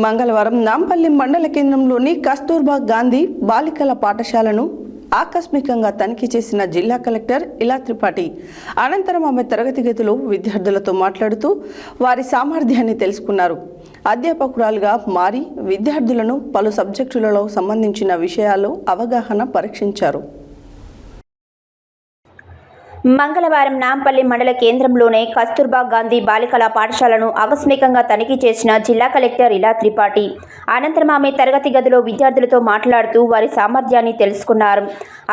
మంగళవారం నాంపల్లి మండల కేంద్రంలోని కస్తూర్బా గాంధీ బాలికల పాఠశాలను ఆకస్మికంగా తనిఖీ చేసిన జిల్లా కలెక్టర్ ఇలా త్రిపాఠి. అనంతరం ఆమె తరగతి గదిలో విద్యార్థులతో మాట్లాడుతూ వారి సామర్థ్యాన్ని తెలుసుకున్నారు. అధ్యాపకురాలుగా మారి విద్యార్థులను పలు సబ్జెక్టులలో సంబంధించిన విషయాల్లో అవగాహన పరీక్షించారు. మంగళవారం నాంపల్లి మండల కేంద్రంలోనే కస్తూర్బా గాంధీ బాలికల పాఠశాలను ఆకస్మికంగా తనిఖీ చేసిన జిల్లా కలెక్టర్ ఇలా త్రిపాఠి. అనంతరం ఆమె తరగతి గదిలో విద్యార్థులతో మాట్లాడుతూ వారి సామర్థ్యాన్ని తెలుసుకున్నారు.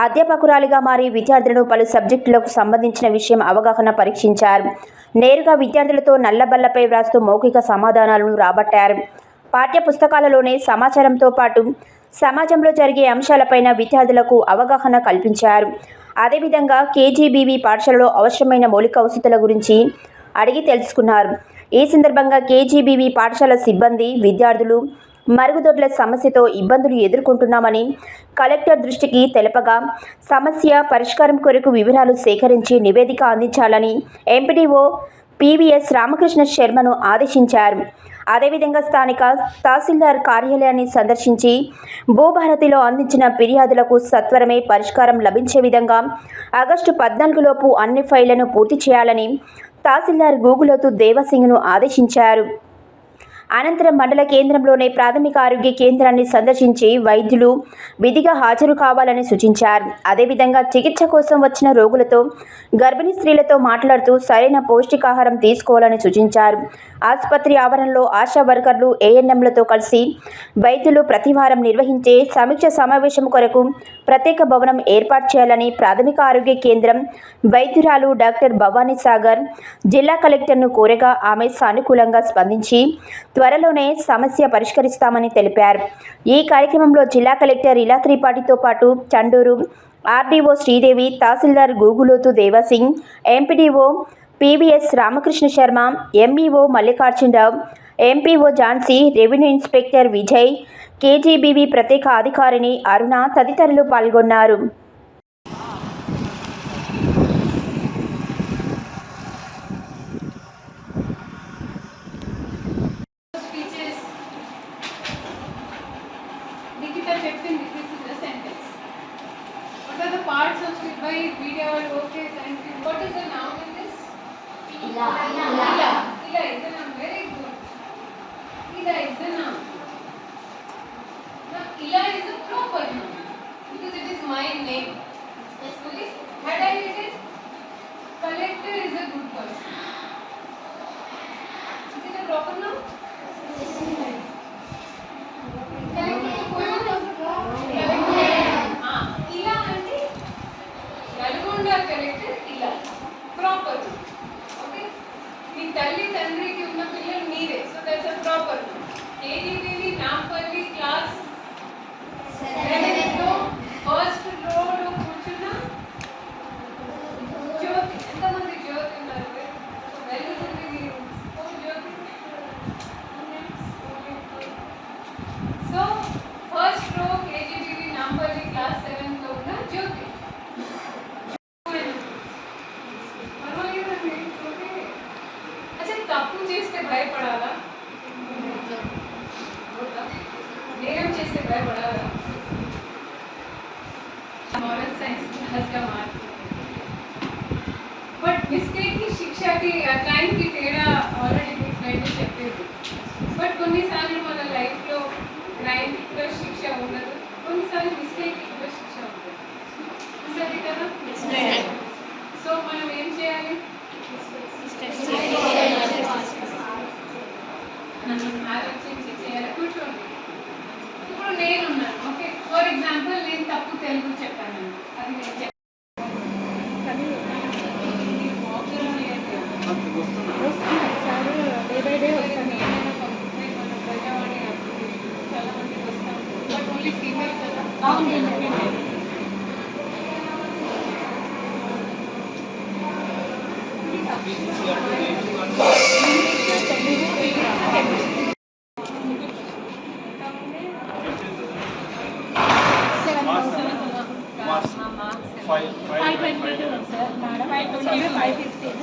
అధ్యాపకురాలిగా మారి విద్యార్థులను పలు సబ్జెక్టులకు సంబంధించిన విషయం అవగాహన పరీక్షించారు. నేరుగా విద్యార్థులతో నల్లబల్లపై వ్రాస్తూ మౌఖిక సమాధానాలను రాబట్టారు. పాఠ్య పుస్తకాలలోనే సమాచారంతో పాటు సమాజంలో జరిగే అంశాలపైన విద్యార్థులకు అవగాహన కల్పించారు. అదేవిధంగా కేజీబీవీ పాఠశాలలో అవసరమైన మౌలిక వసతుల గురించి అడిగి తెలుసుకున్నారు. ఈ సందర్భంగా కేజీబీవీ పాఠశాల సిబ్బంది విద్యార్థులు మరుగుదొడ్ల సమస్యతో ఇబ్బందులు ఎదుర్కొంటున్నామని కలెక్టర్ దృష్టికి తెలపగా సమస్య పరిష్కారం కొరకు వివరాలు సేకరించి నివేదిక అందించాలని ఎంపీడీఓ పీవీఎస్ రామకృష్ణ శర్మను ఆదేశించారు. అదేవిధంగా స్థానిక తహసీల్దార్ కార్యాలయాన్ని సందర్శించి భూభారతిలో అందించిన ఫిర్యాదులకు సత్వరమే పరిష్కారం లభించే విధంగా ఆగస్టు పద్నాలుగులోపు అన్ని ఫైళ్ళను పూర్తి చేయాలని తహసీల్దార్ గూగులోతు దేవసింగ్ను ఆదేశించారు. అనంతరం మండల కేంద్రంలోనే ప్రాథమిక ఆరోగ్య కేంద్రాన్ని సందర్శించి వైద్యులు విధిగా హాజరు కావాలని సూచించారు. అదేవిధంగా చికిత్స కోసం వచ్చిన రోగులతో గర్భిణీ స్త్రీలతో మాట్లాడుతూ సరైన పౌష్టికాహారం తీసుకోవాలని సూచించారు. ఆసుపత్రి ఆవరణలో ఆశా వర్కర్లు ఏఎన్ఎంలతో కలిసి వైద్యులు ప్రతివారం నిర్వహించే సమీక్ష సమావేశం కొరకు ప్రత్యేక భవనం ఏర్పాటు చేయాలని ప్రాథమిక ఆరోగ్య కేంద్రం వైద్యురాలు డాక్టర్ భవానీ సాగర్ జిల్లా కలెక్టర్ను కోరగా ఆమె సానుకూలంగా స్పందించి త్వరలోనే సమస్య పరిష్కరిస్తామని తెలిపారు. ఈ కార్యక్రమంలో జిల్లా కలెక్టర్ ఇలా త్రిపాఠితో పాటు Chandur RDO Sridevi tahsildar Guguloth Devasingh MPDO PVS Ramakrishna Sharma MEO Mallikarjunarao MPO Jhansi revenue inspector Vijay KGBV ప్రత్యేక అధికారిని అరుణ తదితరులు పాల్గొన్నారు by video? Okay, thank you. What is the noun in this? Ila. Ila. Ila is a noun. Very good. Ila is a noun. Now, Ila is a proper noun because it is my name. Okay. Had I written collector is a good person. Is it a proper noun? ఇలా అంటే Nalgonda collector ఇలా proper okay మీ తల్లి తండ్రికి ఉన్న పిల్లలు structure properly. KDPV Nampalli class 7. Moral science క్లాస్గా మార్పు బట్ మిస్టేక్కి శిక్షకి ఆ టైంకి తేడా ఆల్రెడీ మీ ఫ్రెండ్ చెప్పేది బట్ కొన్నిసార్లు మన లైఫ్లో క్రైమ్ ప్లస్ శిక్ష ఉండదు కొన్నిసార్లు మిస్టేక్ ప్లస్ శిక్ష ఉంటుంది ఉంటుంది కదా సో మనం ఏం చేయాలి ఆలోచించి చేయాలి కూర్చోండి ఇప్పుడు నేనున్నాను ఓకే ఫర్ ఎగ్జాంపుల్ నేను తప్పు తెలుగు చెప్పాను. అది నేను చెప్పాను. five five twenty two sir madam five twenty five fifteen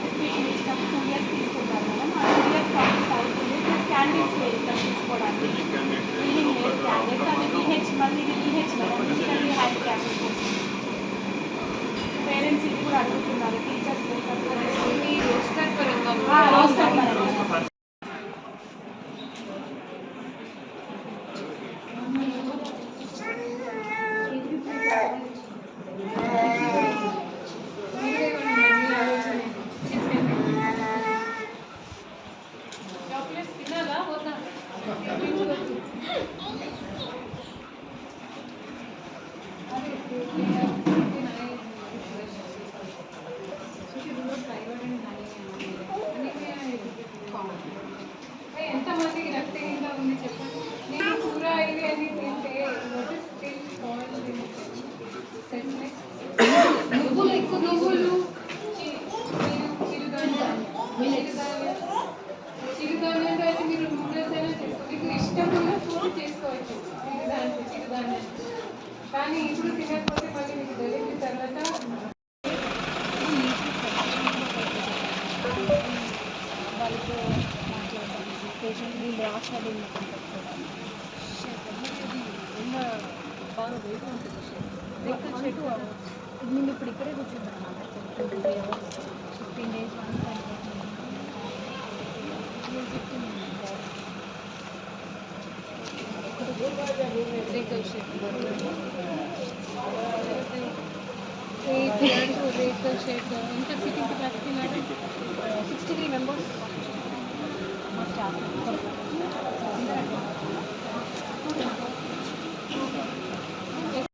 ద్రాక్ష బాగా వెయిట్ ఉంటుంది రేపు చెట్టు మేము ఇప్పుడు ఇక్కడే కూర్చుంటాం అన్నమాట ఫిఫ్టీన్ డేస్ వన్స్ రేకుల షెడ్ ఇంకా సిటీకి ప్రతి సిక్స్టీ త్రీ మెంబర్స్ మా స్టాఫ్ Thank you.